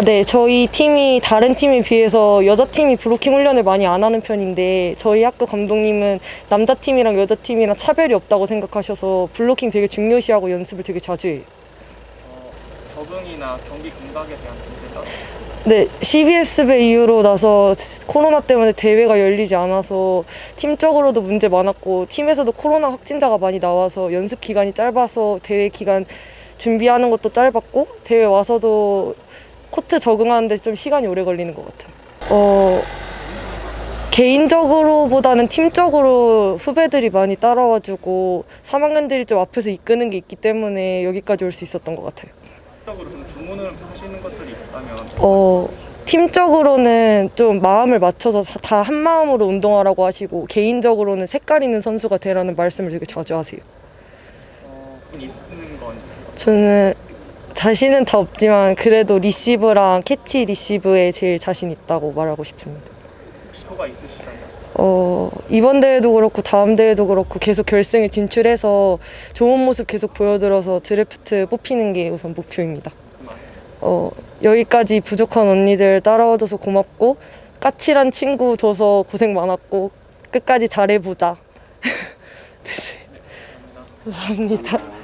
네, 저희 팀이 다른 팀에 비해서 여자 팀이 브로킹 훈련을 많이 안 하는 편인데 저희 학교 감독님은 남자 팀이랑 여자 팀이랑 차별이 없다고 생각하셔서 블로킹 되게 중요시하고 연습을 되게 자주 해요. 어, 적응이나 경기 감각에 대한 문제가 네, CBS배 이후로 나서 코로나 때문에 대회가 열리지 않아서 팀적으로도 문제 많았고 팀에서도 코로나 확진자가 많이 나와서 연습 기간이 짧아서 대회 기간 준비하는 것도 짧았고 대회 와서도 코트 적응하는데 좀 시간이 오래 걸리는 것 같아요. 어, 개인적으로보다는 팀적으로 후배들이 많이 따라와주고 3학년들이 좀 앞에서 이끄는 게 있기 때문에 여기까지 올 수 있었던 것 같아요. 적으로 좀 주문을 하시는 것들이 있다면 어, 팀적으로는 좀 마음을 맞춰서 다 한 마음으로 운동하라고 하시고 개인적으로는 색깔 있는 선수가 되라는 말씀을 되게 자주 하세요. 어, 분 있는 건 저는 자신은 다 없지만 그래도 리시브랑 캐치 리시브에 제일 자신 있다고 말하고 싶습니다. 혹시 표가 있으시다면 어, 이번 대회도 그렇고 다음 대회도 그렇고 계속 결승에 진출해서 좋은 모습 계속 보여들어서 드래프트 뽑히는 게 우선 목표입니다. 어, 여기까지 부족한 언니들 따라와줘서 고맙고 까칠한 친구 둬서 고생 많았고 끝까지 잘해보자. 감사합니다.